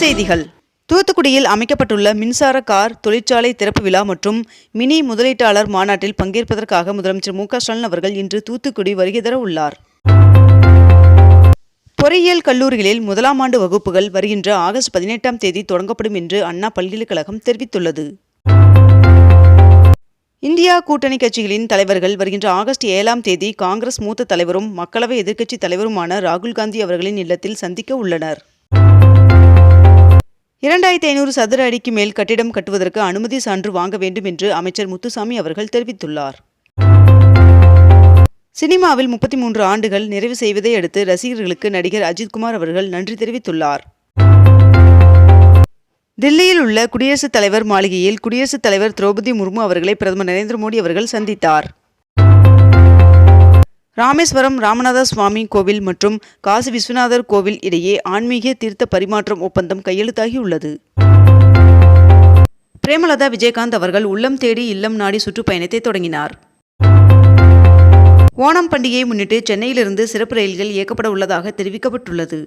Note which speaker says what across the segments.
Speaker 1: செய்திகள். தூத்துக்குடியில் அமைக்கப்பட்டுள்ள மின்சார கார் தொழிற்சாலை திறப்பு விழா மற்றும் மினி முதலீட்டாளர் மாநாட்டில் பங்கேற்பதற்காக முதலமைச்சர் மு ஸ்டாலின் அவர்கள் இன்று தூத்துக்குடி வருகை தர உள்ளார். பொறியியல் கல்லூரிகளில் முதலாம் ஆண்டு வகுப்புகள் வருகின்ற ஆகஸ்ட் பதினெட்டாம் தேதி தொடங்கப்படும் என்று அண்ணா பல்கலைக்கழகம் தெரிவித்துள்ளது. இந்தியா கூட்டணி கட்சிகளின் தலைவர்கள் வருகின்ற ஆகஸ்ட் ஏழாம் தேதி காங்கிரஸ் மூத்த தலைவரும் மக்களவை எதிர்க்கட்சி தலைவருமான ராகுல் காந்தி அவர்களின் இல்லத்தில் சந்திக்க உள்ளனர். இரண்டாயிரத்தி ஐநூறு சதுர அடிக்கு மேல் கட்டிடம் கட்டுவதற்கு அனுமதி சான்று வாங்க வேண்டும் என்று அமைச்சர் முத்துசாமி அவர்கள் தெரிவித்துள்ளார். சினிமாவில் முப்பத்தி மூன்று ஆண்டுகள் நிறைவு செய்வதை அடுத்து ரசிகர்களுக்கு நடிகர் அஜித்குமார் அவர்கள் நன்றி தெரிவித்துள்ளார். தில்லியில் உள்ள குடியரசுத் தலைவர் மாளிகையில் குடியரசுத் தலைவர் திரௌபதி முர்மு அவர்களை பிரதமர் நரேந்திர மோடி அவர்கள் சந்தித்தார். ராமேஸ்வரம் ராமநாத சுவாமி கோவில் மற்றும் காசி விஸ்வநாதர் கோவில் இடையே ஆன்மீக தீர்த்த பரிமாற்றம் ஒப்பந்தம் கையெழுத்தாகியுள்ளது. பிரேமலதா விஜயகாந்த் அவர்கள் உள்ளம் தேடி இல்லம் நாடி சுற்றுப்பயணத்தை தொடங்கினார். ஓணம் பண்டிகையை முன்னிட்டு சென்னையிலிருந்து சிறப்பு ரயில்கள் இயக்கப்பட உள்ளதாக தெரிவிக்கப்பட்டுள்ளது.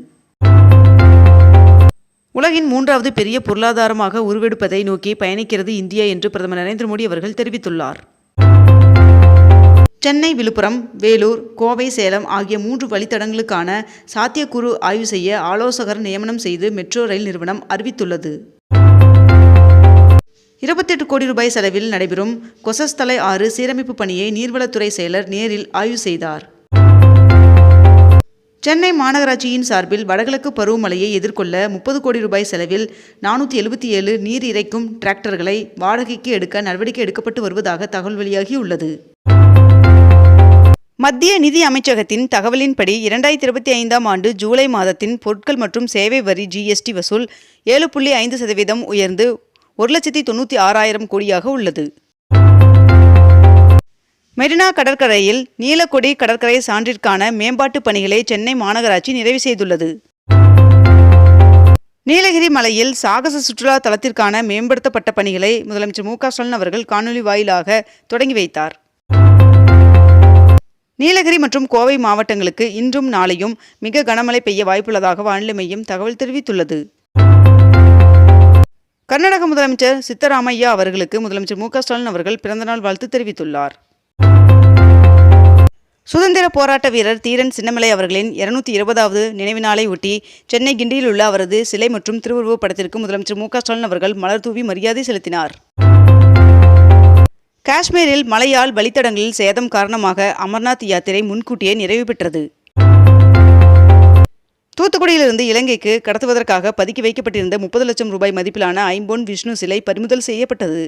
Speaker 1: உலகின் மூன்றாவது பெரிய பொருளாதாரமாக உருவெடுப்பதை நோக்கி பயணிக்கிறது இந்தியா என்று பிரதமர் நரேந்திர மோடி அவர்கள் தெரிவித்துள்ளார். சென்னை விழுப்புரம் வேலூர் கோவை சேலம் ஆகிய மூன்று வழித்தடங்களுக்கான சாத்தியக்கூறு ஆய்வு செய்ய ஆலோசகர் நியமனம் செய்து மெட்ரோ ரயில் நிறுவனம் அறிவித்துள்ளது. இருபத்தெட்டு கோடி ரூபாய் செலவில் நடைபெறும் கொசஸ்தலை ஆறு சீரமைப்பு பணியை நீர்வளத்துறை செயலர் நேரில் ஆய்வு செய்தார். சென்னை மாநகராட்சியின் சார்பில் வடகிழக்கு பருவமழையை எதிர்கொள்ள முப்பது கோடி ரூபாய் செலவில் நானூற்றி எழுபத்தி ஏழு நீர் இறைக்கும் டிராக்டர்களை வாடகைக்கு எடுக்க நடவடிக்கை எடுக்கப்பட்டு வருவதாக தகவல் வெளியாகியுள்ளது. மத்திய நிதி அமைச்சகத்தின் தகவலின்படி இரண்டாயிரத்தி இருபத்தி ஐந்தாம் ஆண்டு ஜூலை மாதத்தின் பொருட்கள் மற்றும் சேவை வரி ஜிஎஸ்டி வசூல் ஏழு புள்ளி ஐந்து சதவீதம் உயர்ந்து ஒரு லட்சத்தி தொண்ணூற்றி ஆறாயிரம் கோடியாக உள்ளது. மெரினா கடற்கரையில் நீலக்கொடி கடற்கரை சான்றிற்கான மேம்பாட்டு பணிகளை சென்னை மாநகராட்சி நிறைவு செய்துள்ளது. நீலகிரி மலையில் சாகச சுற்றுலா தலத்திற்கான மேம்படுத்தப்பட்ட பணிகளை முதலமைச்சர் மு க ஸ்டாலின் அவர்கள் காணொலி வாயிலாக தொடங்கி வைத்தார். நீலகிரி மற்றும் கோவை மாவட்டங்களுக்கு இன்றும் நாளையும் மிக கனமழை பெய்ய வாய்ப்புள்ளதாக வானிலை மையம் தகவல் தெரிவித்துள்ளது. கர்நாடக முதலமைச்சர் சித்தராமையா அவர்களுக்கு முதலமைச்சர் மு ஸ்டாலின் அவர்கள் பிறந்தநாள் வாழ்த்து தெரிவித்துள்ளார். சுதந்திர போராட்ட வீரர் தீரன் சின்னமலை அவர்களின் இருநூத்தி இருபதாவது நினைவு நாளை ஒட்டி சென்னை கிண்டியில் உள்ள அவரது சிலை மற்றும் திருவுருவப் படத்திற்கு முதலமைச்சர் மு ஸ்டாலின் அவர்கள் மலர் தூவி மரியாதை செலுத்தினார். காஷ்மீரில் மழையால் வழித்தடங்களில் சேதம் காரணமாக அமர்நாத் யாத்திரை முன்கூட்டியே நிறைவு பெற்றது. தூத்துக்குடியிலிருந்து இலங்கைக்கு கடத்துவதற்காக பதுக்கி வைக்கப்பட்டிருந்த முப்பது லட்சம் ரூபாய் மதிப்பிலான ஐம்பொன் விஷ்ணு சிலை பறிமுதல் செய்யப்பட்டது.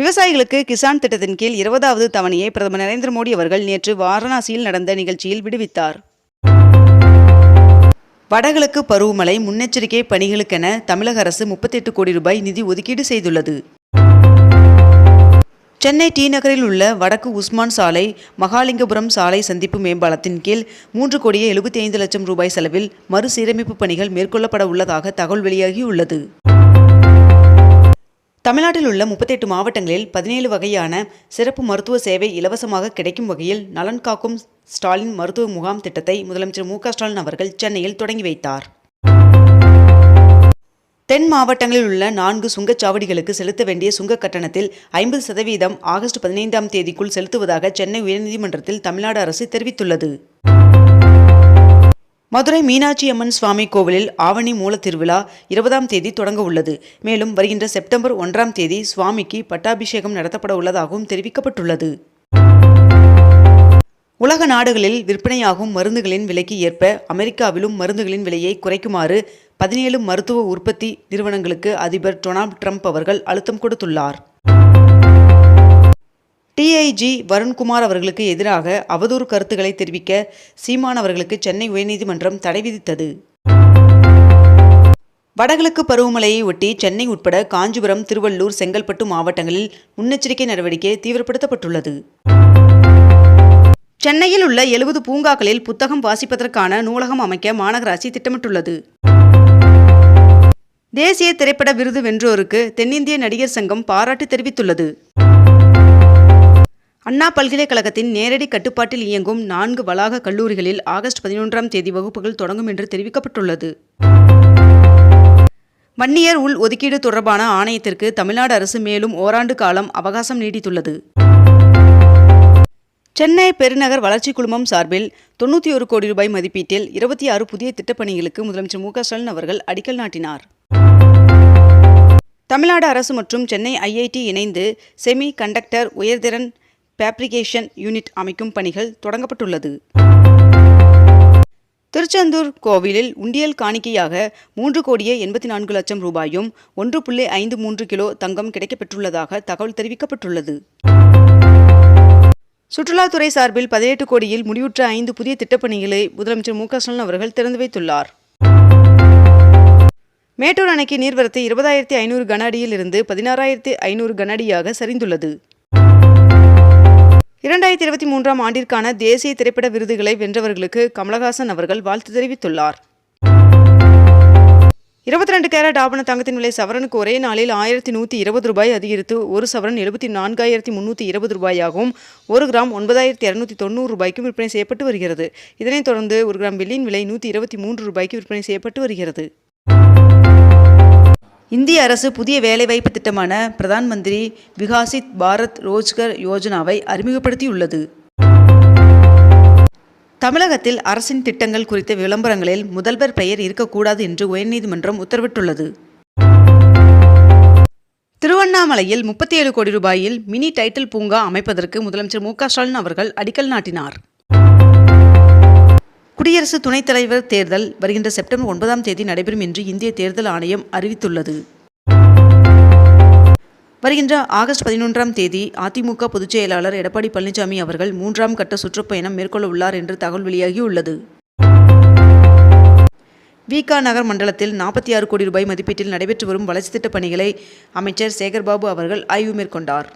Speaker 1: விவசாயிகளுக்கு கிசான் திட்டத்தின் கீழ் இருபதாவது தவணையை பிரதமர் நரேந்திர மோடி அவர்கள் நேற்று வாரணாசியில் நடந்த நிகழ்ச்சியில் விடுவித்தார். வடகிழக்கு பருவமழை முன்னெச்சரிக்கை பணிகளுக்கென தமிழக அரசு முப்பத்தெட்டு கோடி ரூபாய் நிதி ஒதுக்கீடு செய்துள்ளது. சென்னை டி நகரில் உள்ள வடக்கு உஸ்மான் சாலை மகாலிங்கபுரம் சாலை சந்திப்பு மேம்பாலத்தின் கீழ் மூன்று கோடியே எழுபத்தி ஐந்து லட்சம் ரூபாய் செலவில் மறுசீரமைப்பு பணிகள் மேற்கொள்ளப்பட உள்ளதாக தகவல் வெளியாகியுள்ளது தமிழ்நாட்டில் உள்ள முப்பத்தெட்டு மாவட்டங்களில் பதினேழு வகையான சிறப்பு மருத்துவ சேவை இலவசமாக கிடைக்கும் வகையில் நலன் காக்கும் ஸ்டாலின் மருத்துவ முகாம் திட்டத்தை முதலமைச்சர் மு க ஸ்டாலின் அவர்கள் சென்னையில் தொடங்கி வைத்தார். தென் மாவட்டங்களில் உள்ள நான்கு சுங்கச்சாவடிகளுக்கு செலுத்த வேண்டிய சுங்க கட்டணத்தில் ஐம்பது சதவீதம் ஆகஸ்ட் பதினைந்தாம் தேதிக்குள் செலுத்துவதாக சென்னை உயர்நீதிமன்றத்தில் தமிழ்நாடு அரசு தெரிவித்துள்ளது. மதுரை மீனாட்சி அம்மன் சுவாமி கோவிலில் ஆவணி மூலத்திருவிழா இருபதாம் தேதி தொடங்க உள்ளது. மேலும் வருகின்ற செப்டம்பர் ஒன்றாம் தேதி சுவாமிக்கு பட்டாபிஷேகம் நடத்தப்பட உள்ளதாகவும் தெரிவிக்கப்பட்டுள்ளது. உலக நாடுகளில் விற்பனையாகும் மருந்துகளின் விலைக்கு ஏற்ப அமெரிக்காவிலும் மருந்துகளின் விலையை குறைக்குமாறு பதினேழு மருத்துவ உற்பத்தி நிறுவனங்களுக்கு அதிபர் டொனால்ட் ட்ரம்ப் அவர்கள் அழுத்தம் கொடுத்துள்ளார். டிஐஜி வருண்குமார் அவர்களுக்கு எதிராக அவதூறு கருத்துக்களை தெரிவிக்க சீமான் அவர்களுக்கு சென்னை உயர்நீதிமன்றம் தடை விதித்தது. வடகிழக்கு பருவமழையை ஒட்டி சென்னை உட்பட காஞ்சிபுரம் திருவள்ளூர் செங்கல்பட்டு மாவட்டங்களில் முன்னெச்சரிக்கை நடவடிக்கை தீவிரப்படுத்தப்பட்டுள்ளது. சென்னையில் உள்ள எழுபது பூங்காக்களில் புத்தகம் வாசிப்பதற்கான நூலகம் அமைக்க மாநகராட்சி திட்டமிட்டுள்ளது. தேசிய திரைப்பட விருது வென்றோருக்கு தென்னிந்திய நடிகர் சங்கம் பாராட்டு தெரிவித்துள்ளது. அண்ணா பல்கலைக்கழகத்தின் நேரடி கட்டுப்பாட்டில் இயங்கும் நான்கு வளாக கல்லூரிகளில் ஆகஸ்ட் பதினொன்றாம் தேதி வகுப்புகள் தொடங்கும் என்று தெரிவிக்கப்பட்டுள்ளது. வன்னியர் உள் ஒதுக்கீடு தொடர்பான ஆணையத்திற்கு தமிழ்நாடு அரசு மேலும் ஓராண்டு காலம் அவகாசம் நீடித்துள்ளது. சென்னை பெருநகர் வளர்ச்சி குழுமம் சார்பில் தொண்ணூற்றி ஒரு கோடி ரூபாய் மதிப்பீட்டில் இருபத்தி ஆறு புதிய திட்டப்பணிகளுக்கு முதலமைச்சர் மு க ஸ்டாலின் அவர்கள் அடிக்கல் நாட்டினார். தமிழ்நாடு அரசு மற்றும் சென்னை ஐஐடி இணைந்து செமி கண்டக்டர் உயர்திறன் ஃபேப்ரிகேஷன் யூனிட் அமைக்கும் பணிகள் தொடங்கப்பட்டுள்ளது. திருச்செந்தூர் கோவிலில் உண்டியல் காணிக்கையாக மூன்று கோடியே எண்பத்தி நான்கு லட்சம் ரூபாயும் ஒன்று புள்ளி ஐந்து மூன்று கிலோ தங்கம் கிடைக்கப்பெற்றுள்ளதாக தகவல் தெரிவிக்கப்பட்டுள்ளது. சுற்றுலாத்துறை சார்பில் பதினெட்டு கோடியில் முடிவுற்ற ஐந்து புதிய திட்டப்பணிகளை முதலமைச்சர் மு க ஸ்டாலின் அவர்கள் திறந்து வைத்துள்ளார். மேட்டூர் அணைக்கு நீர்வரத்து இருபதாயிரத்தி ஐநூறு கன அடியில் இருந்து பதினாறாயிரத்தி ஐநூறு கன அடியாக சரிந்துள்ளது. இரண்டாயிரத்தி இருபத்தி மூன்றாம் ஆண்டிற்கான தேசிய திரைப்பட விருதுகளை வென்றவர்களுக்கு கமலஹாசன் அவர்கள் வாழ்த்து தெரிவித்துள்ளார். இருபத்தி ரெண்டு கேரட் ஆபண தங்கத்தின் விலை சவரனுக்கு ஒரே நாளில் ஆயிரத்தி நூற்றி இருபது ரூபாய் அதிகரித்து ஒரு சவரன் எழுபத்தி நான்காயிரத்தி முந்நூற்றி இருபது ரூபாயாகவும் ஒரு கிராம் ஒன்பதாயிரத்தி இரநூத்தி தொண்ணூறு ரூபாய்க்கும் விற்பனை செய்யப்பட்டு வருகிறது. இதனைத் தொடர்ந்து ஒரு கிராம் வெள்ளியின் விலை நூற்றி இருபத்தி மூன்று ரூபாய்க்கு விற்பனை செய்யப்பட்டு வருகிறது. இந்திய அரசு புதிய வேலைவாய்ப்பு திட்டமான பிரதான் மந்திரி விகாசித் பாரத் ரோஜ்கர் யோஜனாவை அறிமுகப்படுத்தியுள்ளது. தமிழகத்தில் அரசின் திட்டங்கள் குறித்த விளம்பரங்களில் முதல்வர் பெயர் இருக்கக்கூடாது என்று உயர்நீதிமன்றம் உத்தரவிட்டுள்ளது. திருவண்ணாமலையில் முப்பத்தி ஏழு கோடி ரூபாயில் மினி டைட்டில் பூங்கா அமைப்பதற்கு முதலமைச்சர் மு க ஸ்டாலின் அவர்கள் அடிக்கல் நாட்டினார். குடியரசு துணைத் தலைவர் தேர்தல் வருகின்ற செப்டம்பர் ஒன்பதாம் தேதி நடைபெறும் என்று இந்திய தேர்தல் ஆணையம் அறிவித்துள்ளது. வருகின்ற ஆகஸ்ட் பதினொன்றாம் தேதி அதிமுக பொதுச் செயலாளர் எடப்பாடி பழனிசாமி அவர்கள் மூன்றாம் கட்ட சுற்றுப்பயணம் மேற்கொள்ள உள்ளார் என்று தகவல் வெளியாகியுள்ளது. விகா நகர் மண்டலத்தில் நாற்பத்தி ஆறு கோடி ரூபாய் மதிப்பீட்டில் நடைபெற்று வரும் வளர்ச்சித் திட்டப் பணிகளை அமைச்சர் சேகர்பாபு அவர்கள் ஆய்வு மேற்கொண்டார்.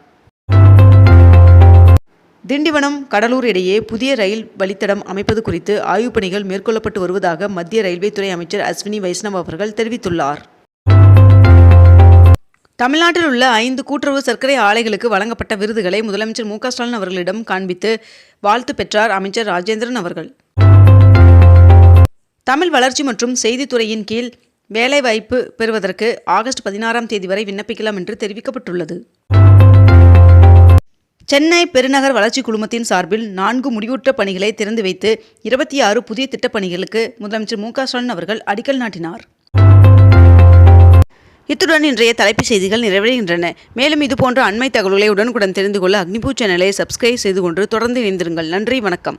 Speaker 1: திண்டிவனம் கடலூர் இடையே புதிய ரயில் வழித்தடம் அமைப்பது குறித்து ஆய்வுப் பணிகள் மேற்கொள்ளப்பட்டு வருவதாக மத்திய ரயில்வே துறை அமைச்சர் அஸ்வினி வைஷ்ணவ் அவர்கள் தெரிவித்துள்ளார். தமிழ்நாட்டில் உள்ள ஐந்து கூட்டுறவு சர்க்கரை ஆலைகளுக்கு வழங்கப்பட்ட விருதுகளை முதலமைச்சர் மு ஸ்டாலின் அவர்களிடம் காண்பித்து வாழ்த்து பெற்றார் அமைச்சர் ராஜேந்திரன் அவர்கள். தமிழ் வளர்ச்சி மற்றும் செய்தித்துறையின் கீழ் வேலைவாய்ப்பு பெறுவதற்கு ஆகஸ்ட் பதினாறாம் தேதி வரை விண்ணப்பிக்கலாம் என்று தெரிவிக்கப்பட்டுள்ளது. சென்னை பெருநகர் வளர்ச்சி குழுமத்தின் சார்பில் நான்கு முடிவுற்ற பணிகளை திறந்து வைத்து இருபத்தி ஆறு புதிய திட்டப்பணிகளுக்கு முதலமைச்சர் மு க ஸ்டாலின் அவர்கள் அடிக்கல் நாட்டினார். இத்துடன் இன்றைய தலைப்புச் செய்திகள் நிறைவடைகின்றன. மேலும் இதுபோன்ற அண்மை தகவல்களை உடனுக்குடன் தெரிந்து கொள்ள அக்னிபூ சேனலை சப்ஸ்கிரைப் செய்து கொண்டு தொடர்ந்து இணைந்திருங்கள். நன்றி வணக்கம்.